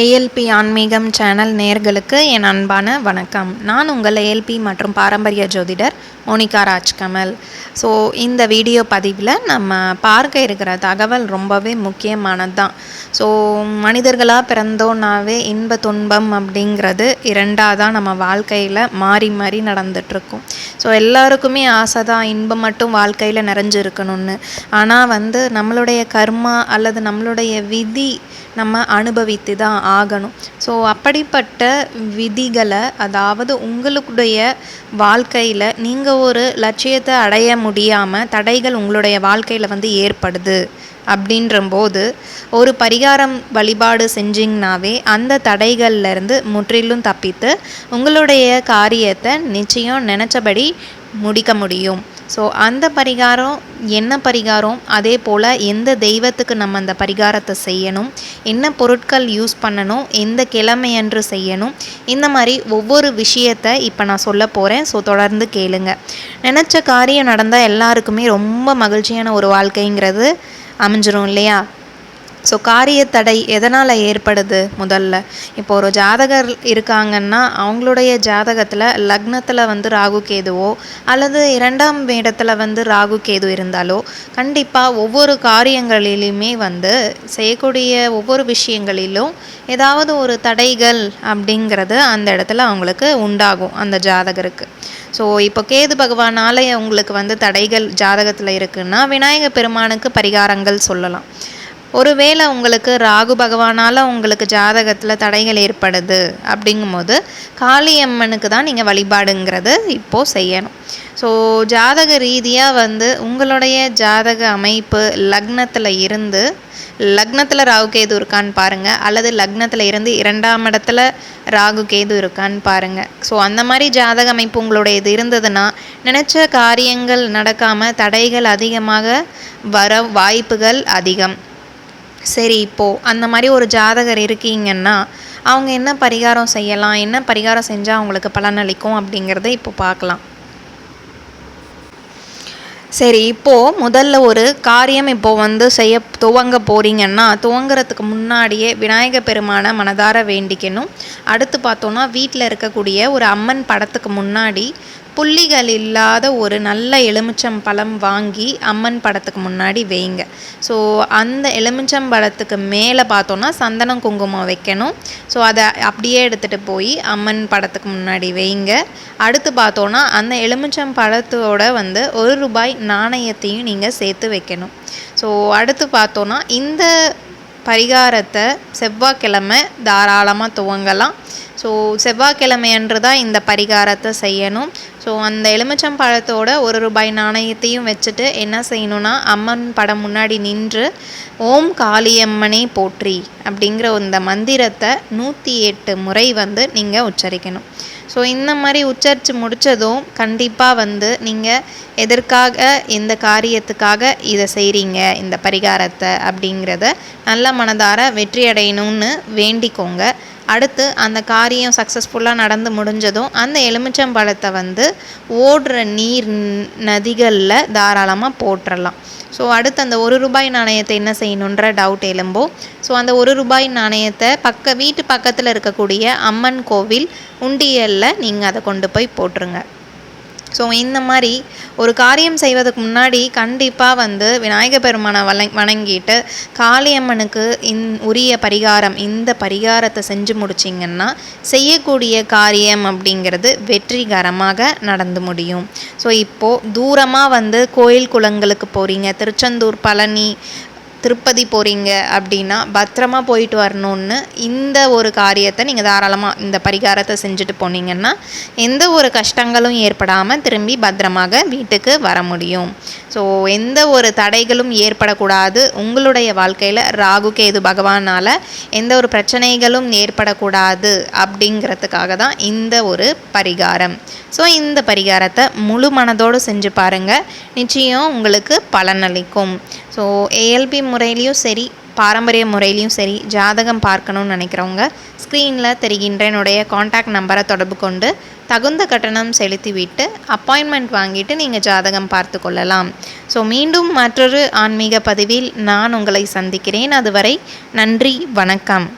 ALP ஆன்மீகம் channel நேர்களுக்கு என் அன்பான வணக்கம். நான் உங்கள் ஏஎல்பி மற்றும் பாரம்பரிய ஜோதிடர் மோனிகா ராஜ்கமல். ஸோ இந்த வீடியோ பதிவில் நம்ம பார்க்க இருக்கிற தகவல் ரொம்பவே முக்கியமானது தான் ஸோ மனிதர்களாக பிறந்தோன்னாவே இன்ப துன்பம் அப்படிங்கிறது இரண்டாக தான் நம்ம வாழ்க்கையில் மாறி மாறி நடந்துகிட்ருக்கும் ஸோ எல்லாருக்குமே ஆசை தான் இன்பம் மட்டும் வாழ்க்கையில் நிறைஞ்சிருக்கணும்னு. ஆனால் வந்து நம்மளுடைய கர்மா அல்லது நம்மளுடைய விதி நம்ம அனுபவித்து தான் ஆகணும். ஸோ அப்படிப்பட்ட விதிகளை அதாவது உங்களுடைய வாழ்க்கையில் நீங்கள் ஒரு லட்சியத்தை அடைய முடியாமல் தடைகள் உங்களுடைய வாழ்க்கையில் வந்து ஏற்படுது அப்படின்றம்போது ஒரு பரிகாரம் வழிபாடு செஞ்சிங்கனாவே அந்த தடைகள்லேருந்து முற்றிலும் தப்பித்து உங்களுடைய காரியத்தை நிச்சயம் நினச்சபடி முடிக்க முடியும். ஸோ அந்த பரிகாரம் என்ன பரிகாரம்? அதே போல் எந்த தெய்வத்துக்கு நம்ம அந்த பரிகாரத்தை செய்யணும்? என்ன பொருட்கள் யூஸ் பண்ணணும்? எந்த கிழமையன்று செய்யணும்? இந்த மாதிரி ஒவ்வொரு விஷயத்தை இப்போ நான் சொல்ல போகிறேன் ஸோ தொடர்ந்து கேளுங்க. நினச்ச காரியம் நடந்தால் எல்லாருக்குமே ரொம்ப மகிழ்ச்சியான ஒரு வாழ்க்கைங்கிறது அமைஞ்சிரும் இல்லையா? ஸோ காரிய தடை எதனால் ஏற்படுது முதல்ல? இப்போ ஒரு ஜாதகர் இருக்காங்கன்னா அவங்களுடைய ஜாதகத்தில் லக்னத்தில் வந்து ராகு கேதுவோ அல்லது இரண்டாம் இடத்துல வந்து ராகு கேது இருந்தாலோ கண்டிப்பாக ஒவ்வொரு காரியங்களிலுமே வந்து செய்யக்கூடிய ஒவ்வொரு விஷயங்களிலும் ஏதாவது ஒரு தடைகள் அப்படிங்கிறது அந்த இடத்துல அவங்களுக்கு உண்டாகும் அந்த ஜாதகருக்கு. ஸோ இப்போ கேது பகவானால் உங்களுக்கு வந்து தடைகள் ஜாதகத்தில் இருக்குன்னா விநாயகர் பெருமானுக்கு பரிகாரங்கள் சொல்லலாம். ஒருவேளை உங்களுக்கு ராகு பகவானால் உங்களுக்கு ஜாதகத்தில் தடைகள் ஏற்படுது அப்படிங்கும்போது காளியம்மனுக்கு தான் நீங்கள் வழிபாடுங்கிறது இப்போது செய்யணும். ஸோ ஜாதக ரீதியாக வந்து உங்களுடைய ஜாதக அமைப்பு லக்னத்தில் இருந்து லக்னத்தில் ராகு கேது இருக்கான்னு பாருங்கள் அல்லது லக்னத்தில் இருந்து இரண்டாம் இடத்துல ராகு கேது இருக்கான்னு பாருங்கள் ஸோ அந்த மாதிரி ஜாதக அமைப்பு உங்களுடைய இது இருந்ததுன்னா நினச்ச காரியங்கள் நடக்காமல் தடைகள் அதிகமாக வர வாய்ப்புகள் அதிகம். சரி இப்போது அந்த மாதிரி ஒரு ஜாதகர் இருக்கீங்கன்னா அவங்க என்ன பரிகாரம் செய்யலாம்? என்ன பரிகாரம் செஞ்சால் அவங்களுக்கு பலனளிக்கும் அப்படிங்கிறத இப்போ பார்க்கலாம். சரி இப்போது முதல்ல ஒரு காரியம் இப்போது வந்து செய்ய துவங்க போகிறீங்கன்னா துவங்குறதுக்கு முன்னாடியே விநாயக பெருமான மனதார வேண்டிக்கணும். அடுத்து பார்த்தோன்னா வீட்டில் இருக்கக்கூடிய ஒரு அம்மன் படத்துக்கு முன்னாடி புள்ளிகள் இல்லாத ஒரு நல்ல எலுமிச்சம் பழம் வாங்கி அம்மன் படத்துக்கு முன்னாடி வைங்க. ஸோ அந்த எலுமிச்சம் பழத்துக்கு மேலே பார்த்தோன்னா சந்தனம் குங்குமம் வைக்கணும். ஸோ அதை அப்படியே எடுத்துகிட்டு போய் அம்மன் படத்துக்கு முன்னாடி வைங்க. அடுத்து பார்த்தோன்னா அந்த எலுமிச்சம் பழத்தோட வந்து ஒரு ரூபாய் நாணயத்தையும் நீங்கள் சேர்த்து வைக்கணும். ஸோ அடுத்து பார்த்தோன்னா இந்த பரிகாரத்தை செவ்வாய்க்கிழமை தாராளமாக துவங்கலாம். ஸோ செவ்வாய்க்கிழமை அன்று தான் இந்த பரிகாரத்தை செய்யணும். ஸோ அந்த எலுமிச்சம் பழத்தோட ஒரு ரூபாய் நாணயத்தையும் வச்சுட்டு என்ன செய்யணும்னா அம்மன் படம் முன்னாடி நின்று ஓம் காளியம்மனை போற்றி அப்படிங்கிற இந்த மந்திரத்தை நூற்றி எட்டு முறை வந்து நீங்கள் உச்சரிக்கணும். ஸோ இந்த மாதிரி உச்சரித்து முடித்ததும் கண்டிப்பாக வந்து நீங்கள் எதற்காக இந்த காரியத்துக்காக இதை செய்கிறீங்க இந்த பரிகாரத்தை அப்படிங்கிறத நல்ல மனதார வெற்றி அடையணும்னு வேண்டிக்கோங்க. அடுத்து அந்த காரியம் சக்ஸஸ்ஃபுல்லாக நடந்து முடிஞ்சதும் அந்த எலுமிச்சம்பழத்தை வந்து ஓடுற நீர் நதிகளில் தாராளமாக போட்டுடலாம் ஸோ அடுத்து அந்த ஒரு ரூபாய் நாணயத்தை என்ன செய்யணுன்ற டவுட் எழும்போ ஸோ அந்த ஒரு ரூபாய் நாணயத்தை பக்க வீட்டு பக்கத்தில் இருக்கக்கூடிய அம்மன் கோவில் உண்டியலில் நீங்கள் அதை கொண்டு போய் போட்டுருங்க. ஸோ இந்த மாதிரி ஒரு காரியம் செய்வதற்கு முன்னாடி கண்டிப்பாக வந்து விநாயக பெருமானை வணங் வணங்கிட்டு காளியம்மனுக்கு இன் உரிய பரிகாரம் இந்த பரிகாரத்தை செஞ்சு முடிச்சிங்கன்னா செய்யக்கூடிய காரியம் அப்படிங்கிறது வெற்றிகரமாக நடந்து முடியும். ஸோ இப்போது தூரமாக வந்து கோயில் குளங்களுக்கு போகிறீங்க திருச்செந்தூர் பழனி திருப்பதி போகிறீங்க அப்படின்னா பத்திரமா போயிட்டு வரணுன்னு இந்த ஒரு காரியத்தை நீங்கள் தாராளமாக இந்த பரிகாரத்தை செஞ்சுட்டு போனீங்கன்னா எந்த ஒரு கஷ்டங்களும் ஏற்படாமல் திரும்பி பத்திரமாக வீட்டுக்கு வர முடியும். ஸோ எந்த ஒரு தடைகளும் ஏற்படக்கூடாது. உங்களுடைய வாழ்க்கையில் ராகு கேது பகவானால் எந்த ஒரு பிரச்சனைகளும் ஏற்படக்கூடாது அப்படிங்கிறதுக்காக தான் இந்த ஒரு பரிகாரம். ஸோ இந்த பரிகாரத்தை முழு மனதோடு செஞ்சு பாருங்கள் நிச்சயம் உங்களுக்கு பலனளிக்கும். ஸோ ஏஎல்பி முறையிலையும் சரி பாரம்பரிய முறையிலையும் சரி ஜாதகம் பார்க்கணும்னு நினைக்கிறவங்க ஸ்க்ரீனில் தெரிகின்ற என்னுடைய காண்டாக்ட் நம்பரை தொடர்பு கொண்டு தகுந்த கட்டணம் செலுத்திவிட்டு அப்பாயின்மெண்ட் வாங்கிட்டு நீங்கள் ஜாதகம் பார்த்து கொள்ளலாம். ஸோ மீண்டும் மற்றொரு ஆன்மீக பதிவில் நான் உங்களை சந்திக்கிறேன். அதுவரை நன்றி வணக்கம்.